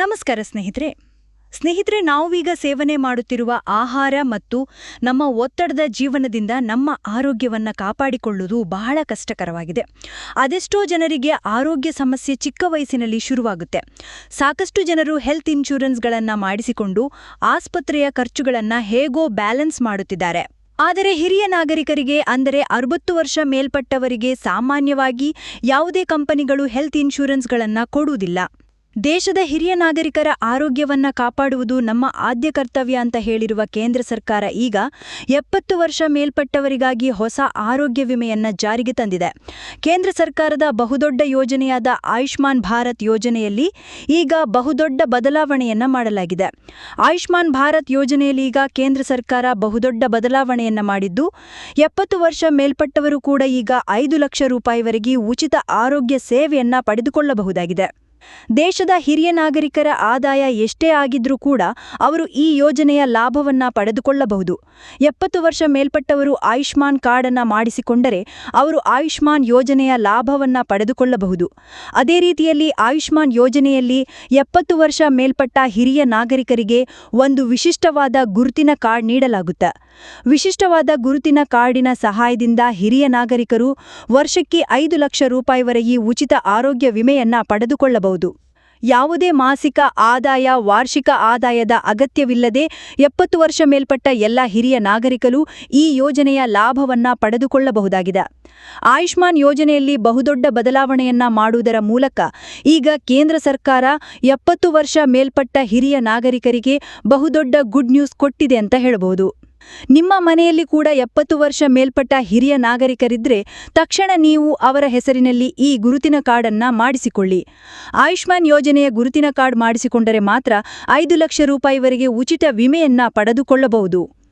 ನಮಸ್ಕಾರ ಸ್ನೇಹಿತರೆ. ಸ್ನೇಹಿತರೆ, ನಾವೀಗ ಸೇವನೆ ಮಾಡುತ್ತಿರುವ ಆಹಾರ ಮತ್ತು ನಮ್ಮ ಒತ್ತಡದ ಜೀವನದಿಂದ ನಮ್ಮ ಆರೋಗ್ಯವನ್ನು ಕಾಪಾಡಿಕೊಳ್ಳುವುದು ಬಹಳ ಕಷ್ಟಕರವಾಗಿದೆ. ಅದೆಷ್ಟೋ ಜನರಿಗೆ ಆರೋಗ್ಯ ಸಮಸ್ಯೆ ಚಿಕ್ಕ ವಯಸ್ಸಿನಲ್ಲಿ ಶುರುವಾಗುತ್ತೆ. ಸಾಕಷ್ಟು ಜನರು ಹೆಲ್ತ್ ಇನ್ಶೂರೆನ್ಸ್ಗಳನ್ನು ಮಾಡಿಸಿಕೊಂಡು ಆಸ್ಪತ್ರೆಯ ಖರ್ಚುಗಳನ್ನು ಹೇಗೋ ಬ್ಯಾಲೆನ್ಸ್ ಮಾಡುತ್ತಿದ್ದಾರೆ. ಆದರೆ ಹಿರಿಯ ನಾಗರಿಕರಿಗೆ, ಅಂದರೆ ಅರವತ್ತು ವರ್ಷ ಮೇಲ್ಪಟ್ಟವರಿಗೆ ಸಾಮಾನ್ಯವಾಗಿ ಯಾವುದೇ ಕಂಪನಿಗಳು ಹೆಲ್ತ್ ಇನ್ಶೂರೆನ್ಸ್ಗಳನ್ನು ಕೊಡುವುದಿಲ್ಲ. ದೇಶದ ಹಿರಿಯ ನಾಗರಿಕರ ಆರೋಗ್ಯವನ್ನ ಕಾಪಾಡುವುದು ನಮ್ಮ ಆದ್ಯ ಕರ್ತವ್ಯ ಅಂತ ಹೇಳಿರುವ ಕೇಂದ್ರ ಸರ್ಕಾರ ಈಗ ಎಪ್ಪತ್ತು ವರ್ಷ ಮೇಲ್ಪಟ್ಟವರಿಗಾಗಿ ಹೊಸ ಆರೋಗ್ಯ ವಿಮೆಯನ್ನ ಜಾರಿಗೆ ತಂದಿದೆ. ಕೇಂದ್ರ ಸರ್ಕಾರದ ಬಹುದೊಡ್ಡ ಯೋಜನೆಯಾದ ಆಯುಷ್ಮಾನ್ ಭಾರತ್ ಯೋಜನೆಯಲ್ಲಿ ಈಗ ಬಹುದೊಡ್ಡ ಬದಲಾವಣೆಯನ್ನ ಮಾಡಲಾಗಿದೆ. ಆಯುಷ್ಮಾನ್ ಭಾರತ್ ಯೋಜನೆಯಲ್ಲಿ ಈಗ ಕೇಂದ್ರ ಸರ್ಕಾರ ಬಹುದೊಡ್ಡ ಬದಲಾವಣೆಯನ್ನ ಮಾಡಿದ್ದು, ಎಪ್ಪತ್ತು ವರ್ಷ ಮೇಲ್ಪಟ್ಟವರು ಕೂಡ ಈಗ ಐದು ಲಕ್ಷ ರೂಪಾಯಿವರೆಗೆ ಉಚಿತ ಆರೋಗ್ಯ ಸೇವೆಯನ್ನ ಪಡೆದುಕೊಳ್ಳಬಹುದಾಗಿದೆ. ದೇಶದ ಹಿರಿಯ ನಾಗರಿಕರ ಆದಾಯ ಎಷ್ಟೇ ಆಗಿದ್ರೂ ಕೂಡ ಅವರು ಈ ಯೋಜನೆಯ ಲಾಭವನ್ನ ಪಡೆದುಕೊಳ್ಳಬಹುದು. ಎಪ್ಪತ್ತು ವರ್ಷ ಮೇಲ್ಪಟ್ಟವರು ಆಯುಷ್ಮಾನ್ ಕಾರ್ಡನ್ನ ಮಾಡಿಸಿಕೊಂಡರೆ ಅವರು ಆಯುಷ್ಮಾನ್ ಯೋಜನೆಯ ಲಾಭವನ್ನ ಪಡೆದುಕೊಳ್ಳಬಹುದು. ಅದೇ ರೀತಿಯಲ್ಲಿ ಆಯುಷ್ಮಾನ್ ಯೋಜನೆಯಲ್ಲಿ ಎಪ್ಪತ್ತು ವರ್ಷ ಮೇಲ್ಪಟ್ಟ ಹಿರಿಯ ನಾಗರಿಕರಿಗೆ ಒಂದು ವಿಶಿಷ್ಟವಾದ ಗುರುತಿನ ಕಾರ್ಡ್ ನೀಡಲಾಗುತ್ತೆ. ವಿಶಿಷ್ಟವಾದ ಗುರುತಿನ ಕಾರ್ಡಿನ ಸಹಾಯದಿಂದ ಹಿರಿಯ ನಾಗರಿಕರು ವರ್ಷಕ್ಕೆ ಐದು ಲಕ್ಷ ರೂಪಾಯಿವರೆಗೆ ಉಚಿತ ಆರೋಗ್ಯ ವಿಮೆಯನ್ನ ಪಡೆದುಕೊಳ್ಳಬಹುದು. ಯಾವುದೇ ಮಾಸಿಕ ಆದಾಯ, ವಾರ್ಷಿಕ ಆದಾಯದ ಅಗತ್ಯವಿಲ್ಲದೆ ಎಪ್ಪತ್ತು ವರ್ಷ ಮೇಲ್ಪಟ್ಟ ಎಲ್ಲ ಹಿರಿಯ ನಾಗರಿಕರು ಈ ಯೋಜನೆಯ ಲಾಭವನ್ನ ಪಡೆದುಕೊಳ್ಳಬಹುದಾಗಿದೆ. ಆಯುಷ್ಮಾನ್ ಯೋಜನೆಯಲ್ಲಿ ಬಹುದೊಡ್ಡ ಬದಲಾವಣೆಯನ್ನ ಮಾಡುವುದರ ಮೂಲಕ ಈಗ ಕೇಂದ್ರ ಸರ್ಕಾರ ಎಪ್ಪತ್ತು ವರ್ಷ ಮೇಲ್ಪಟ್ಟ ಹಿರಿಯ ನಾಗರಿಕರಿಗೆ ಬಹುದೊಡ್ಡ ಗುಡ್ ನ್ಯೂಸ್ ಕೊಟ್ಟಿದೆ ಅಂತ ಹೇಳಬಹುದು. ನಿಮ್ಮ ಮನೆಯಲ್ಲಿ ಕೂಡ ಎಪ್ಪತ್ತು ವರ್ಷ ಮೇಲ್ಪಟ್ಟ ಹಿರಿಯ ನಾಗರಿಕರಿದ್ರೆ ತಕ್ಷಣ ನೀವು ಅವರ ಹೆಸರಿನಲ್ಲಿ ಈ ಗುರುತಿನ ಕಾರ್ಡನ್ನ ಮಾಡಿಸಿಕೊಳ್ಳಿ. ಆಯುಷ್ಮಾನ್ ಯೋಜನೆಯ ಗುರುತಿನ ಕಾರ್ಡ್ ಮಾಡಿಸಿಕೊಂಡರೆ ಮಾತ್ರ ಐದು ಲಕ್ಷ ರೂಪಾಯಿವರೆಗೆ ಉಚಿತ ವಿಮೆಯನ್ನ ಪಡೆದುಕೊಳ್ಳಬಹುದು.